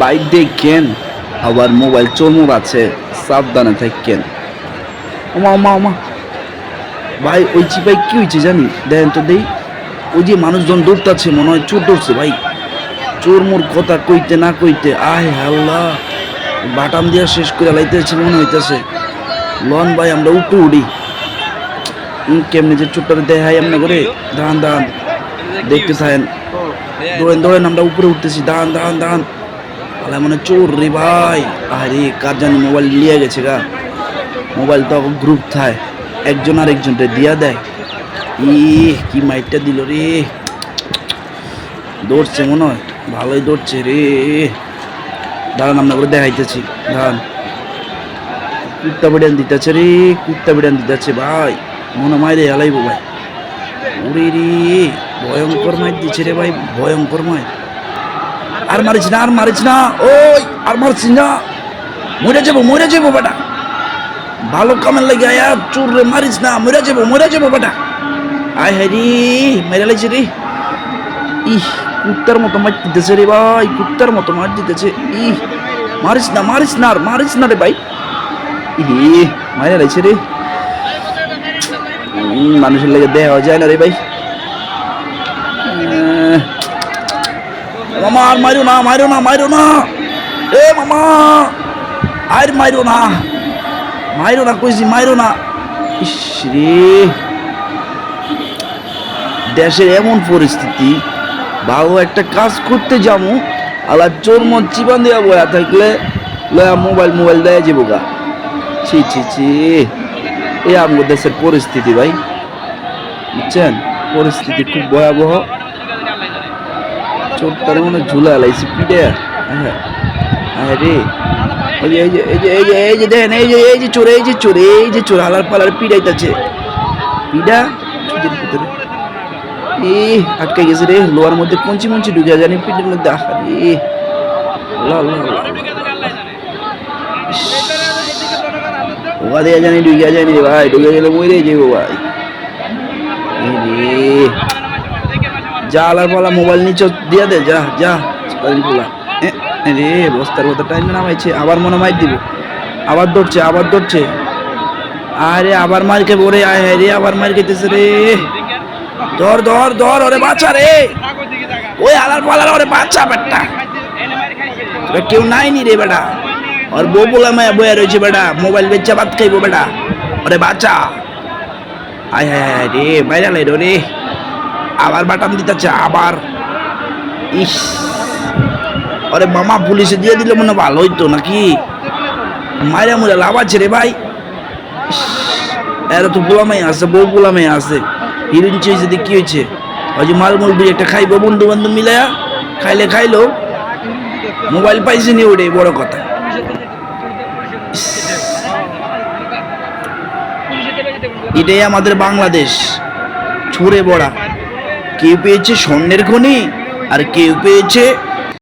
Bike দেখেন আবার mobile চোরমোর আছে, সাবধানে থাকেন। ওমা ওমা ওমা। ভাই, ওই চিপাই কি হয়েছে জানি? দেখেন তো দেই, ওই যে মানুষজন দৌড়তাছে মনে হয় চোর দৌড়ছে ভাই। চোর মোর কথা কইতে না কইতে, আয় আল্লাহ বাটাম দিয়া শেষ করে লাইতেছে মনে হইতেছে। লন ভাই, আমরা উপরে উড়ি কেমনে যে চোরটারে দেখাই এমনি করে? দাঁড়ান দাঁড়ান। দেখতে থাকেন। দৌড়েন দৌড়েন আমরা উপরে উঠতেছি। দাঁড়ান দাঁড়ান দাঁড়ান। মানে চোর রে ভাই আরে কার জানি মোবাইল লিয়ে গেছে গা? মোবাইল তো গ্রুপ থায়, একজন আর একজনটা দিয়া দেয়। ই কি মাইটটা দিল রে? দৌড়ছে মনে হয়, ভালোই দৌড়ছে রে। দাঁড়ান, আমরা করে দেখাইতেছি, দাঁড়ান। কুত্তা বিড়ান দিতেছে রে, কুত্তা বিড়ান দিতেছে ভাই। মনে মাইরে হেলাইবো ভাই। ওরে রে, ভয়ঙ্কর মাইর দিচ্ছে রে ভাই, ভয়ঙ্কর মাইর। আর মারিস না, আর মারিস না। ওই, আর মারছিস না। মরে যাব মরে যাব বেটা। ভালো কামের লাগে আয়া চুর রে মারিস না, মরে যাব মরে যাব বেটা। আয় হায় রে, মেরে লাইছে রে। ইহ কুত্তার মতো মার দিতেছে রে ভাই, কুত্তার মতো মার দিতেছে। ইহ মারিস না মারিস না, আর মারিস না রে ভাই। ইহে মারে লাইছে রে। মানুষের লেগে দেওয়া যায় না রে ভাই। মামা আর মারো না মারো না মারো না এ মামা আর মারো না মারো না কইছি মারো না ইস রে। দেশের এমন পরিস্থিতি ভালো একটা কাজ করতে যাব আলা চোর মন চিবান দেওয়া বয়া থাকলে, লয়া মোবাইল মোবাইল দেয়া যাব গা। ছি ছি ছি। এ আমগো দেশের পরিস্থিতি ভাই। বুঝছেন? পরিস্থিতি খুব ভয়াবহ। চোরটারে মনে ঝুলা লাইছি পিঠে। হ্যাঁ রে। ওই এই যে এই যে এই যে এই যে দেখেন, এই যে এই যে চোর, এই যে চোর, এই যে চোর, হালার পালার পিড়াইতেছে পিডা ভিতরে। এ আটকে গেছে রে লোয়ার মধ্যে কঞ্চি মঞ্চি ঢুকে জানি পিঠের মধ্যে। আহা রে। ওয়া দেয়া জানি, ঢুকে জানি রে ভাই, ঢুকে গেলে মরে যাব ভাই। রে। যা আলার পালা মোবাইল নিচে দিয়ে দে, যা যা গুলা। রে বস্তার মতো টাইম নামাইছে, আবার মনে মাইর দিব। আবার দৌড়ছে আবার দৌড়ছে আরে, আবার মার খেয়ে ওরে, আয় রে, আবার মার খেতেছে রে। ধর ধর ধর, ওরে বাচ্চা রে। ওই আলার পালার ওরে বাচ্চা বেটা। কেউ নাই নি রে বেটা। ওর বউ বলা মায়া বয়া রয়েছে বেটা। মোবাইল বেচা ভাত খাইবো বেটা। ওরে বাচ্চা। আয় হায় হায় রে বাইরে লাই রে। আবার বাটাম দিতেছে, আবার। ইস। আরে মামা, পুলিশে দিয়ে দিলে মনে ভালো হইতো নাকি? মায়েরা মুরে লাভ আছে রে ভাই। এরা তো গোলামাই আছে, বউ গোলামাই আছে। হিরোইন চেয়েছে দিয়ে কি হয়েছে ওই যে মাল মুরগি একটা খাইবো বন্ধু বান্ধব মিলায়া, খাইলে খাইলো। মোবাইল পাইছে নি ওটাই বড় কথা। এটাই আমাদের বাংলাদেশ। ছুঁড়ে বড়া। কেউ পেয়েছে স্বর্ণের খনি আর কেউ পেয়েছে